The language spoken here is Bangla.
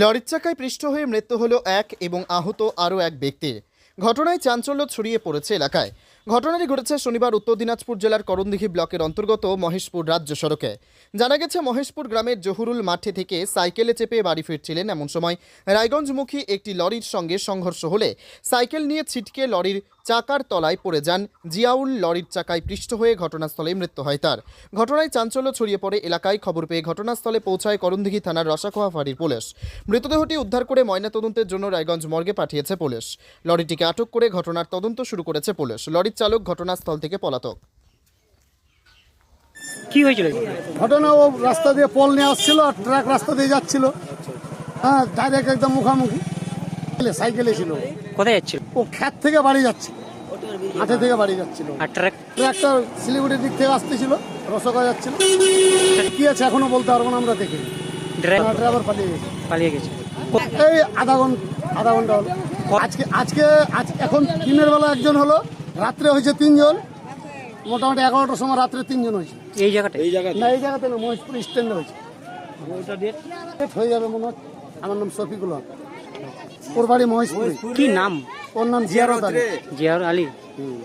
লরির চাকায় পৃষ্ঠ হয়ে মৃত্যু হলো এক এবং আহত আরও এক ব্যক্তির ঘটনায় চাঞ্চল্য ছড়িয়ে পড়েছে এলাকায়। ঘটনাটি ঘটেছে শনিবার উত্তর দিনাজপুর জেলার করণদিঘি ব্লকের অন্তর্গত মহেশপুর রাজ্য সড়কে। জানা গেছে, মহেশপুর গ্রামের জহুরুল মাঠে থেকে সাইকেলে চেপে বাড়ি ফিরছিলেন এমন সময় রায়গঞ্জমুখী একটি লরির সঙ্গে সংঘর্ষ হলে সাইকেল নিয়ে ছিটকে লরির চাকার তলায় পড়ে যান জিয়াউল লরির চাকায় পৃষ্ঠ হয়ে ঘটনাস্থলে মৃত্যু হয় তার। ঘটনায় চাঞ্চল্য ছড়িয়ে পড়ে এলাকায় খবর পেয়ে ঘটনাস্থলে পৌঁছায় করণদিঘি থানার রসাখোয়া ফাঁড়ির পুলিশ। মৃতদেহটি উদ্ধার করে ময়নাতদন্তের জন্য রায়গঞ্জ মর্গে পাঠিয়েছে পুলিশ। লরিটিকে আটক করে ঘটনার তদন্ত শুরু করেছে পুলিশ। লরির চালক ঘটনাস্থল থেকে পলাতক। কি হয়েছিল? ঘটনা ও রাস্তা দিয়ে পোল নিয়ে আসছিল আর ট্রাক রাস্তা দিয়ে যাচ্ছিল। হ্যাঁ ডাইরেক্ট একদম মুখামুখি। সাইকেলে ছিল। কোথায় যাচ্ছিল? ও খ্যাত থেকে বাড়ি যাচ্ছে হাটে থেকে বাড়ি যাচ্ছিল। আর ট্রাক শিলিগুড়ির দিক থেকে আসতেছিল রসগা যাচ্ছিল। কি আছে এখনও বলতে পারব না আমরা দেখি ড্রাইভার ড্রাইভার পালিয়ে গেছে। পালিয়ে গেছে। এই আধা ঘণ্টা আধা ঘণ্টা হলো। আজকে আজকে আজ এখন দিনের বেলা একজন হলো রাত্রে হয়েছে তিনজন। মোটামুটি এগারোটার সময় রাত্রে তিনজন হয়েছে। এই জায়গাটা না এই জায়গাতে না মহেশপুর স্ট্যান্ডে হয়েছে। ডেট হয়ে যাবে মনে হচ্ছে আমার নাম শফিকুল হক। ওর বাড়ি মহেশপুরে। কি নাম? ওর নাম জিয়ারত আলী। জিয়ার আলী। হুম।